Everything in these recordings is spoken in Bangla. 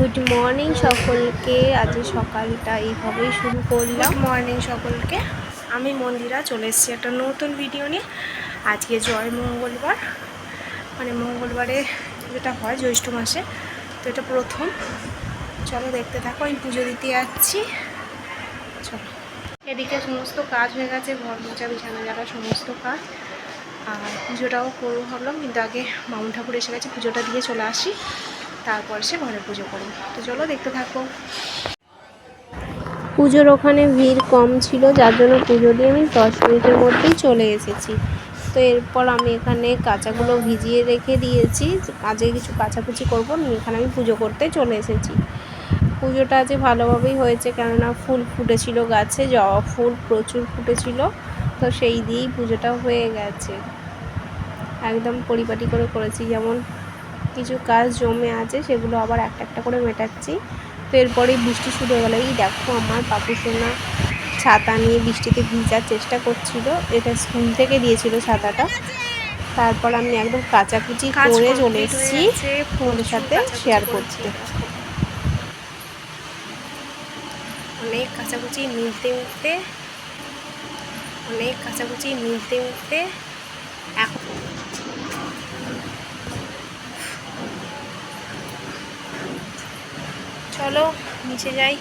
মর্নিং সকলকে। আজ সকালটা এইভাবেই শুরু করলাম। মর্নিং সকলকে। আমি মন্দিরা, চলে এসেছি একটা নতুন ভিডিও নিয়ে। আজকে জয় মঙ্গলবার। মানে মঙ্গলবারে যেটা হয়, জ্যৈষ্ঠ মাসে, তো এটা প্রথম। চলো দেখতে থাকো, আমি পুজো দিতে যাচ্ছি। চলো। এদিকে সমস্ত কাজ হয়ে গেছে, ঘর মোচা বিছানা জায়গা সমস্ত কাজ। আর পুজোটাও করব ভাবলাম, কিন্তু আগে মামুন ঠাকুর এসে গেছে, পুজোটা দিয়ে চলে আসি। তারপর সে ঘরে পুজো করি। তো চলো দেখতে থাকো। পুজোর ওখানে ভিড় কম ছিল, যার জন্য পুজো দিয়ে আমি দশ মিনিটের মধ্যেই চলে এসেছি। তো এরপর আমি এখানে কাঁচাগুলো ভিজিয়ে রেখে দিয়েছি। আজকে কিছু কাচাকুচি করব এখানে আমি পুজো করতে চলে এসেছি। পুজোটা আজ ভালোভাবেই হয়েছে, কেননা ফুল ফুটেছিল গাছে, জবা ফুল প্রচুর ফুটেছিল, তো সেই দিয়েই পুজোটা হয়ে গেছে। একদম পরিপাটি করে করেছি, যেমন কিছু কাজ জমে আছে সেগুলো আবার একটা একটা করে মেটাচ্ছি। তো এরপরেই বৃষ্টি শুরু হয়ে গেলো। এই দেখো আমার পাপু সোনা ছাতা নিয়ে বৃষ্টিতে ভিজার চেষ্টা করছিল। এটা স্কুল থেকে দিয়েছিল ছাতাটা। তারপর আমি একদম কাচাকুচি করে চলে এসেছি। তোমাদের সাথে শেয়ার করছি। অনেক কাচাকুচি মিলতে মিলতে অনেক কাচাকুচি মিলতে মিলতে এখন চলো, নিচে যাই।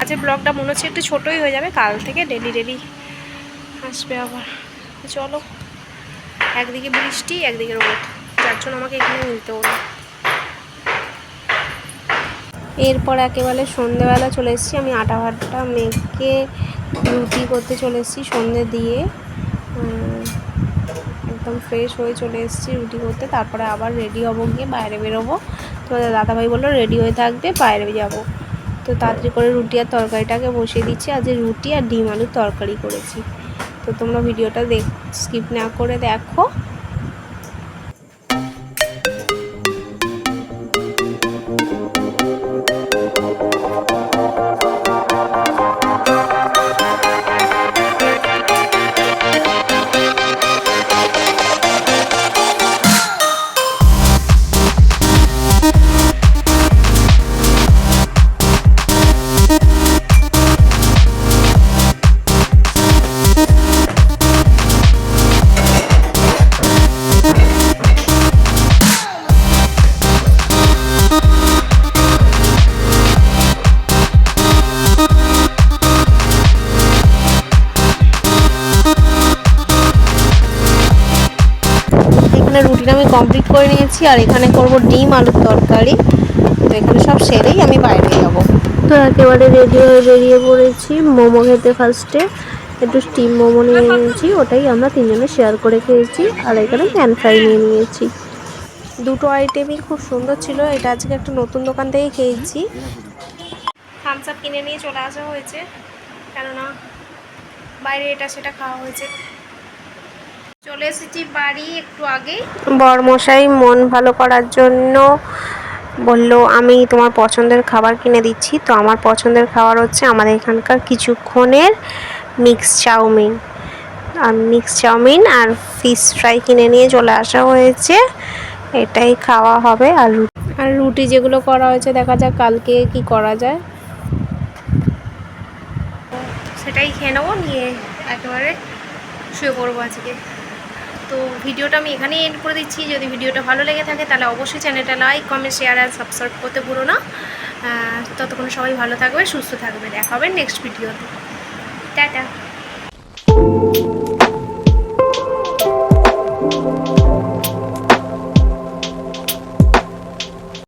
আজকে ব্লগটা মনে হচ্ছে একটু ছোটোই হয়ে যাবে, কাল থেকে ডেলি ডেলি আসবে আবার। চলো, একদিকে বৃষ্টি, একদিকে রোদ। যার জন্য আমাকে এখানে নিতে হলো। এরপর একেবারে সন্ধেবেলা চলে এসেছি। আমি আটা ভাতটা মেখে রুটি করতে চলে এসেছি সন্ধে দিয়ে। একদম ফ্রেশ হয়ে চলে এসেছি রুটি করতে। তারপরে আবার রেডি হব গিয়ে, বাইরে বেরোবো। তো দাদাভাই বলল রেডি হয়ে থাকবে, বাইরে যাব। তো তাড়াতাড়ি করে রুটি আর তরকারিটাকে বসিয়ে দিচ্ছি। আজ রুটি আর ডিম আলুর তরকারি করেছি। তো তোমরা ভিডিওটা দেখ স্কিপ না করে দেখো। এখানে রুটিটা আমি কমপ্লিট করে নিয়েছি আর এখানে করব ডিম আলুর তরকারি। তো এখানে সব সেরেই আমি বাইরে যাব। তো একেবারে রেডি হয়ে বেরিয়ে পড়েছি। মোমো খেতে ফার্স্টে একটু স্টিম মোমো নিয়ে নিয়েছি। ওটাই আমরা তিনজনে শেয়ার করে খেয়েছি। আর এখানে প্যান ফ্রাই নিয়ে নিয়েছি। দুটো আইটেমই খুব সুন্দর ছিল। এটা আজকে একটা নতুন দোকান থেকে খেয়েছি। থামস আপ কিনে নিয়ে চলে আসা হয়েছে। কেননা বাইরে এটা সেটা খাওয়া হয়েছে। চলে এসেছি বাড়ি একটু আগে। বরমশাই মন ভালো করার জন্য বলল আমি তোমার পছন্দের খাবার কিনে দিচ্ছি। তো আমার পছন্দের খাবার হচ্ছে আমাদের এখানকার কিছুক্ষণের মিক্স চাউমিন। আর মিক্স চাউমিন আর ফিশ ফ্রাই কিনে নিয়ে চলে আসা হয়েছে। এটাই খাওয়া হবে আর আর রুটি যেগুলো করা হয়েছে দেখা যাক কালকে কি করা যায়। সেটাই খেয়ে নেব নিয়ে একেবারে শুয়ে পড়ব আজকে। তো ভিডিওটা আমি এখানেই এন্ড করে দিচ্ছি। যদি ভিডিওটা ভালো লেগে থাকে, তাহলে অবশ্যই চ্যানেলটা লাইক কমেন্ট শেয়ার আর সাবস্ক্রাইব করতে ভুলো না। ততক্ষণ সবাই ভালো থাকবে, সুস্থ থাকবে। দেখা হবে নেক্সট ভিডিওতে টাটা।